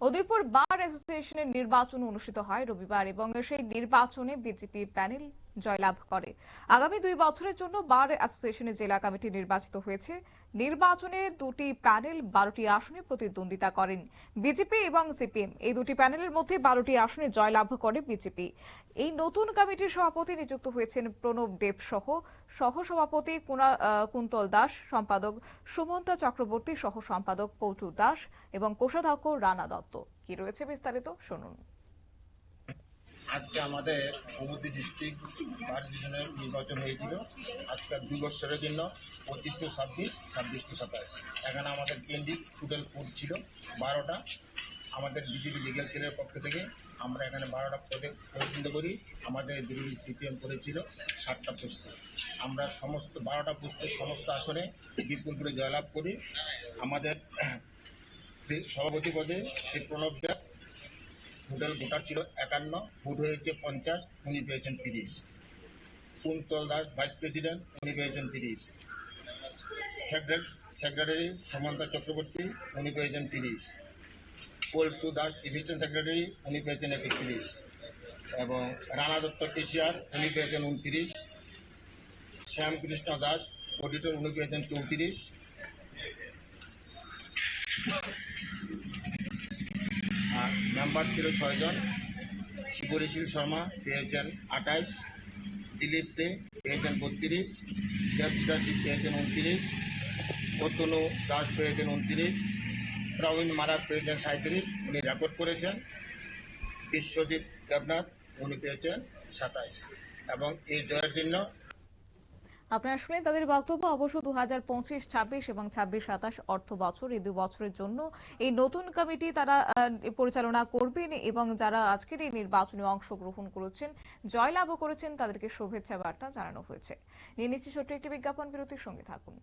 উদয়পুর বার অ্যাসোসিয়েশনের নির্বাচন অনুষ্ঠিত হয় রবিবার এবং সেই নির্বাচনে বিজেপি প্যানেল জয়লাভ করে। আগামী দুই বছরের জন্য বার অ্যাসোসিয়েশনের জেলা কমিটি নির্বাচিত হয়েছে। নির্বাচনে দুটি প্যানেল বারোটি আসনে প্রতিদ্বন্দ্বিতা করেন বিজেপি এবং সিপিএম। এই দুটি প্যানেলের মধ্যে বারোটি আসনে জয়লাভ করে বিজেপি। এই নতুন কমিটির সভাপতি নিযুক্ত হয়েছেন প্রণব দেব সহ। সহ সভাপতি আহ, কুন্তল দাস সম্পাদক সুমন্তা চক্রবর্তী সহ সম্পাদক পৌচু দাস এবং কোষাধ্যক্ষ রানা দত্ত। কি রয়েছে বিস্তারিত? শুনুন। আজকে আমাদের সমুদ্র ডিস্ট্রিক্ট বার ডিভিশনের নির্বাচন হয়েছিল। আজকের দুই বছরের জন্য পঁচিশ টু ছাব্বিশ ছাব্বিশ টু সাতাশ। এখানে আমাদের কেন্দ্রিক টোটাল কোড ছিল বারোটা। আমাদের বিজেপি লিগেল সেলের পক্ষ থেকে আমরা এখানে বারোটা পদে প্রতিনিধিত্ব করি। আমাদের বিরোধী সিপিএম করেছিল সাতটা পোস্টে। আমরা সমস্ত বারোটা পোস্টের সমস্ত আসনে বিপুল করে জয়লাভ করি। আমাদের সভাপতি পদে শ্রী প্রণব দেব টোটাল ভোটার ছিল একান্ন ভোট হয়েছে পঞ্চাশ, উনি পেয়েছেন তিরিশ। কুন্তল দাস ভাইস প্রেসিডেন্ট উনি পেয়েছেন তিরিশ। সেক্রেটারি সমন্তা চক্রবর্তী, উনি পেয়েছেন তিরিশ। পল্টু দাস অ্যাসিস্ট্যান্ট সেক্রেটারি উনি পেয়েছেন একত্রিশ। এবং রানা দত্ত কেশিয়ার উনি পেয়েছেন উনত্রিশ। শ্যামকৃষ্ণ দাস অডিটর উনি পেয়েছেন চৌত্রিশ। আর মেম্বার ছিল ছয়জন শিবরিশীল শর্মা, পেয়েছেন আঠাইশ, দিলীপ দে, পেয়েছেন বত্রিশ দেবজিতা সিং পেয়েছেন উনত্রিশ, অতনু দাস পেয়েছেন উনত্রিশ, প্রবীণ মারাক পেয়েছেন সাঁত্রিশ উনি রেকর্ড করেছেন। বিশ্বজিৎ দেবনাথ, উনি পেয়েছেন সাতাইশ। এবং এই জয়ের জন্য আপনারা শুনে তাদের বক্তব্য। অবশ্য দু হাজার পঁচিশ, ছাব্বিশ এবং ছাব্বিশ সাতাশ অর্থ বছর এই দু বছরের জন্য এই নতুন কমিটি তারা পরিচালনা করবেন এবং যারা আজকের এই নির্বাচনে অংশগ্রহণ করেছেন, জয়লাভও করেছেন, তাদেরকে শুভেচ্ছা বার্তা জানানো হয়েছে। নিয়ে নিচ্ছি ছোট্ট একটি বিজ্ঞাপন, বিরতির সঙ্গে থাকুন।